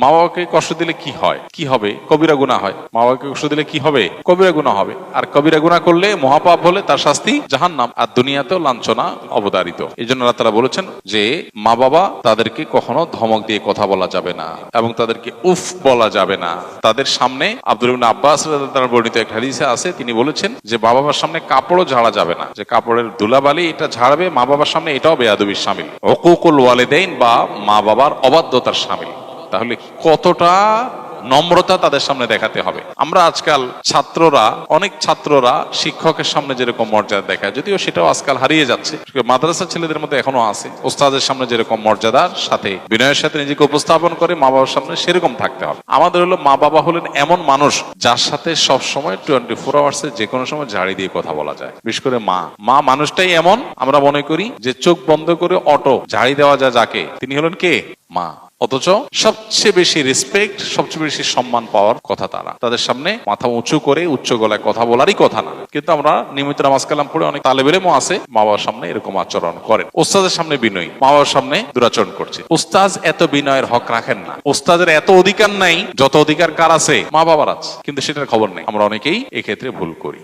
মা বাবাকে কষ্ট দিলে কি হয়? কি হবে? কবিরা গুণা হয়। মা বাবাকে কষ্ট দিলে কি হবে? কবিরা গুণা হবে। আর কবিরা গুণা করলে মহাপাপ হলে তার শাস্তি জাহান্নাম। আর দুনিয়াতেও লাঞ্ছনা অবতারিত এই জন্য তাআলা বলেছেন যে মা বাবা তাদেরকে কখনো ধমক দিয়ে কথা বলা যাবে না এবং তাদেরকে উফ বলা যাবে না। তাদের সামনে আব্দুল আব্বাস তাআলা বর্ণিত এক হাদিসে আছে। তিনি বলেছেন যে মা বাবার সামনে কাপড়ও ঝাড়া যাবে না। যে কাপড়ের ধুলাবালি এটা ঝাড়বে মা বাবার সামনে এটাও বেয়াদবির শামিল হকুকুল ওয়ালিদাইন বা মা বাবার অবাধ্যতার শামিল তাহলে কতটা নম্রতা তাদের সামনে দেখাতে হবে? আমরা আজকাল ছাত্ররা, অনেক ছাত্ররা শিক্ষকের সামনে যেরকম মর্যাদা দেখায়, যদিও সেটাও আজকাল হারিয়ে যাচ্ছে। মাদ্রাসা ছেলেদের মধ্যে এখনও আছে। ওস্তাদের সামনে যেরকম মর্যাদার সাথে, বিনয়ের সাথে নিজেকে উপস্থাপন করে মা বাবার সামনে সেরকম থাকতে হবে। আমাদের হলো মা বাবা হলেন এমন মানুষ যার সাথে সব সময় টোয়েন্টি ফোর আওয়ার্স যে কোনো সময় ঝাড়ি দিয়ে কথা বলা যায়। বিশেষ করে মা। মা মানুষটাই এমন, আমরা মনে করি যে চোখ বন্ধ করে অটো ঝাড়ি দেওয়া যায় যাকে। তিনি হলেন কে? মা। অথচ সবচেয়ে বেশি রেসপেক্ট সবচেয়ে বেশি সম্মান পাওয়ার কথা তারা। তাদের সামনে মাথা উঁচু করে উচ্চ গলায় কথা বলারই কথা না। কিন্তু আমরা নিয়মিত নামাজ কালাম পড়ে অনেক তালেবেলেমও আছে, মা বাবার সামনে এরকম আচরণ করেন। ওস্তাদের সামনে বিনয়ী, মা বাবার সামনে দুরাচরণ করছে। ওস্তাজ এত বিনয়ের হক রাখেন না। ওস্তাদের এত অধিকার নাই, যত অধিকার কার আছে, মা বাবার আছে। কিন্তু সেটার খবর নেই। আমরা অনেকেই এক্ষেত্রে ভুল করি।